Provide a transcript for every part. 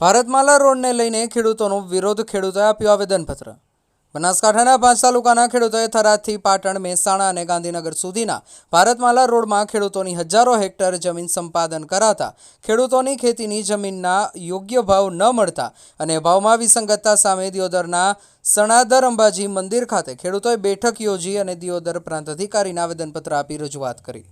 ભારતમાલા રોડને લઈને ખેડૂતોનો વિરોધ ખેડૂતોએ આપ્યું આવેદનપત્ર. બનાસકાંઠાના પાંચ તાલુકાના ખેડૂતોએ થરાદથી પાટણ, મહેસાણા અને ગાંધીનગર સુધીના ભારતમાલા રોડમાં ખેડૂતોની હજારો હેક્ટર જમીન સંપાદન કરાતા ખેડૂતોની ખેતીની જમીનના યોગ્ય ભાવ ન મળતા અને ભાવમાં વિસંગતતા સામે દિયોદરના સણાદર અંબાજી મંદિર ખાતે ખેડૂતોએ બેઠક યોજી અને દિયોદર પ્રાંત અધિકારીને આવેદનપત્ર આપી રજૂઆત કરી.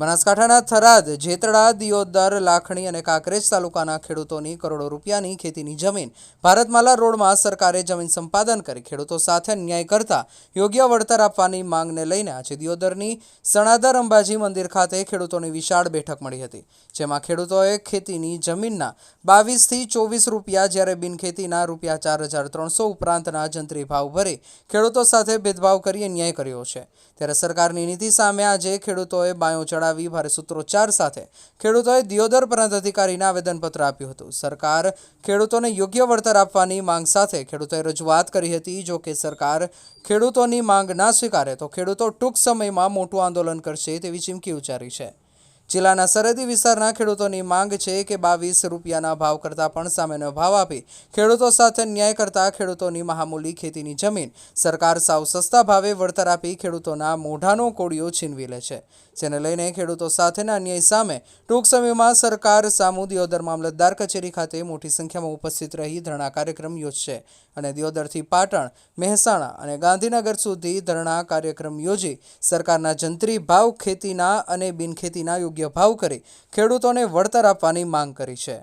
બનાસકાંઠાના થરાદ જેતડા દિયોદર, લાખણી અને કાંકરેજ તાલુકાના ખેડૂતોની કરોડો રૂપિયાની ખેતીની જમીન ભારતમાલા રોડમાં સરકારે જમીન સંપાદન કરી ખેડૂતો સાથે અન્યાય કરતા યોગ્ય વળતર આપવાની માંગને લઈને આજે દિયોદરની સણાદર અંબાજી મંદિર ખાતે ખેડૂતોની વિશાળ બેઠક મળી હતી, જેમાં ખેડૂતોએ ખેતીની જમીનના બાવીસથી ચોવીસ રૂપિયા જ્યારે બિનખેતીના રૂપિયા ચાર હજાર ત્રણસો ઉપરાંતના જંત્રી ભાવ ભરી ખેડૂતો સાથે ભેદભાવ કરી અન્યાય કર્યો છે. ત્યારે સરકારની નીતિ સામે આજે ખેડૂતોએ બાયો ચડાવી ભારે સૂત્રોચ્ચાર સાથે ખેડૂતોએ દિયોદર પ્રાંત અધિકારીને આવેદનપત્ર આપ્યું હતું. સરકાર ખેડૂતોને યોગ્ય વળતર આપવાની માંગ સાથે ખેડૂતોએ રજૂઆત કરી હતી. જો કે સરકાર ખેડૂતોની માંગ ના સ્વીકારે, તો ખેડૂતો ટૂંક સમયમાં મોટું આંદોલન કરશે તેવી ચીમકી ઉચ્ચારી છે. જિલ્લાના સરહદી વિસ્તારના ખેડૂતોની માંગ છે કે બાવીસ રૂપિયાના ભાવ કરતાં પણ સામેનો ભાવ આપી. ખેડૂતો સાથે ન્યાય કરતા ખેડૂતોની મહામૂલી ખેતીની જમીન. સરકાર સાવ સસ્તા ભાવે વળતર આપી ખેડૂતોના મોઢાનો કોળિયો છીનવી લે છે. જેને લઈને ખેડૂતો સાથેના અન્યાય સામે ટૂંક સમયમાં સરકાર સામુ દિયોદર મામલતદાર કચેરી ખાતે મોટી સંખ્યામાં ઉપસ્થિત રહી ધરણા કાર્યક્રમ યોજશે અને દિયોદરથી પાટણ, મહેસાણા અને ગાંધીનગર સુધી ધરણા કાર્યક્રમ યોજી સરકારના જંત્રી ભાવ ખેતીના અને બિનખેતીના યોગ્ય ભાવ કરી ખેડૂતોને વળતર આપવાની માંગ કરી છે.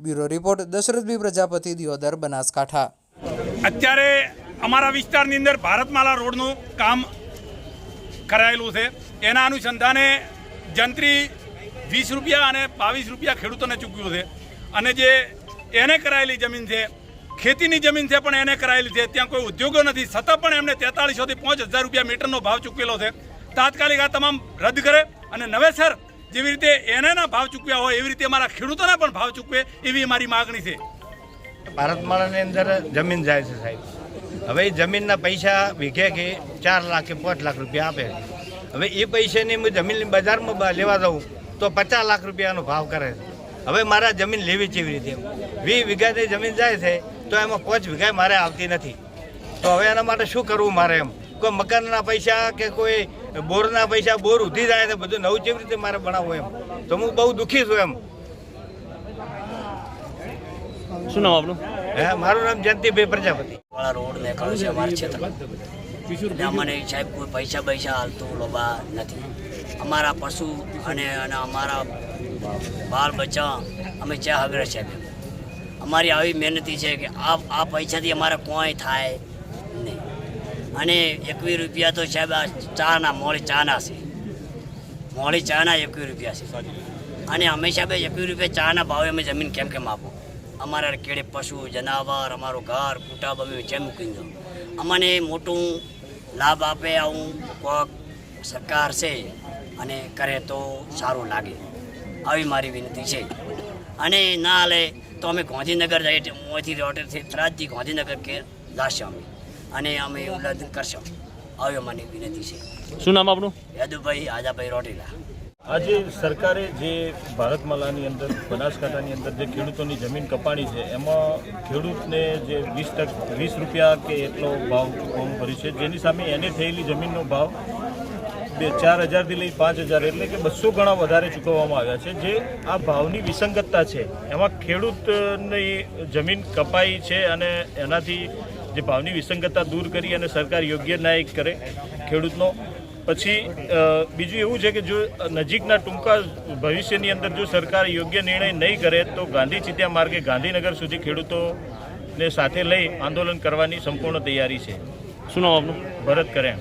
Bureau report, Dashrath B Prajapati, Deodar, Banaskantha. અત્યારે અમારા વિસ્તારની અંદર ભારતમાલા રોડનું કામ કરાયેલું છે. એના અનુસંધાને જંત્રી વીસ રૂપિયા અને બાવીસ રૂપિયા ખેડૂતોને ચૂકવ્યું છે. અને જે એને કરાયેલી જમીન છે, ખેતીની જમીન છે પણ એને કરાયેલી છે. ત્યાં કોઈ ઉદ્યોગો નથી. છતાં પણ એમને તેતાળીસોથી પાંચ હજાર રૂપિયા મીટરનો ભાવ ચૂકવેલો છે. તાત્કાલિક આ તમામ રદ કરે અને નવેસર જેવી રીતે એના ભાવ ચૂકવ્યા હોય, એવી રીતે અમારા ખેડૂતોના પણ ભાવ ચૂકવે, એવી અમારી માગણી છે. ભારતમાળાની અંદર જમીન જાય છે સાહેબ. હવે એ જમીનના પૈસા વીઘે કે ચાર લાખ કે પાંચ લાખ રૂપિયા આપે. હવે એ પૈસાની હું જમીનની બજારમાં લેવા જાઉં, તો પચાસ લાખ રૂપિયાનો ભાવ કરે છે. હવે મારા જમીન લેવી કેવી રીતે. વીસ વીઘાની જમીન જાય છે, તો એમાં પાંચ વીઘા મારે આવતી નથી. તો હવે એના માટે શું કરવું મારે એમ? કોઈ મકાનના પૈસા કે કોઈ બોરના પૈસા બોર ઉધી જાય ને બધું નવું કેવી રીતે મારે બનાવવું એમ? તો હું બહુ દુઃખી છું એમ. શું નામ આપનું? હે મારું નામ જયંતિભાઈ પ્રજાપતિ. વાળા રોડ નીકળ્યો છે અમારા ક્ષેત્રમાં મને સાહેબ કોઈ પૈસા પૈસા હાલતું લોબા નથી. અમારા પશુ અને અને અમારા બાળ બચ્ચા અમે ચા હગરે છે. અમારી આવી મહેનતી છે કે આ આ પૈસાથી અમારે કોઈ થાય નહીં. અને એકવીસ રૂપિયા તો સાહેબ આ ચાના મોડી ચાના છે. મોડી ચાના એકવીસ રૂપિયા છે અને અમે સાહેબ એકવીસ રૂપિયા ચાના ભાવે અમે જમીન કેમ કેમ આપો? અમારા કેળે પશુ, જનાવર, અમારું ઘર કુટાબ અમે જેમ મૂકી દો અમને મોટું લાભ આપે આવું કોક સરકાર છે અને કરે તો સારું લાગે. આવી મારી વિનંતી છે. અને ના લે તો અમે ગાંધીનગર જઈએ. મોથી રોટેથી ત્રાજથી ગાંધીનગર કે જશે અમે. અને અમે ઉલ્લંઘન કરશું. આવી અમારી વિનંતી છે. શું નામ આપણું યાદુભાઈ આજાભાઈ રોટેલા. આજે સરકારે જે ભારતમાલાની અંદર બનાસકાંઠાની અંદર જે ખેડૂતોની જમીન કપાણી છે એમાં ખેડૂતને જે વીસ ટક વીસ રૂપિયા કે એટલો ભાવ ફોર્મ ભર્યું છે જેની સામે એને થયેલી જમીનનો ભાવ બે ચાર હજારથી લઈ પાંચ હજાર એટલે કે બસો ગણા વધારે ચૂકવવામાં આવ્યા છે જે આ ભાવની વિસંગતતા છે. એમાં ખેડૂતની જમીન કપાઈ છે અને એનાથી જે ભાવની વિસંગતતા દૂર કરી અને સરકાર યોગ્ય ન્યાય કરે ખેડૂતનો. પછી બીજું એવું છે કે જો નજીકના ટૂંકા ભવિષ્યની અંદર જો સરકાર યોગ્ય નિર્ણય નહીં કરે, તો ગાંધી ચિત્યા માર્ગે ગાંધીનગર સુધી ખેડૂતોને સાથે લઈ આંદોલન કરવાની સંપૂર્ણ તૈયારી છે. શું નામ આપનું? ભરત કરે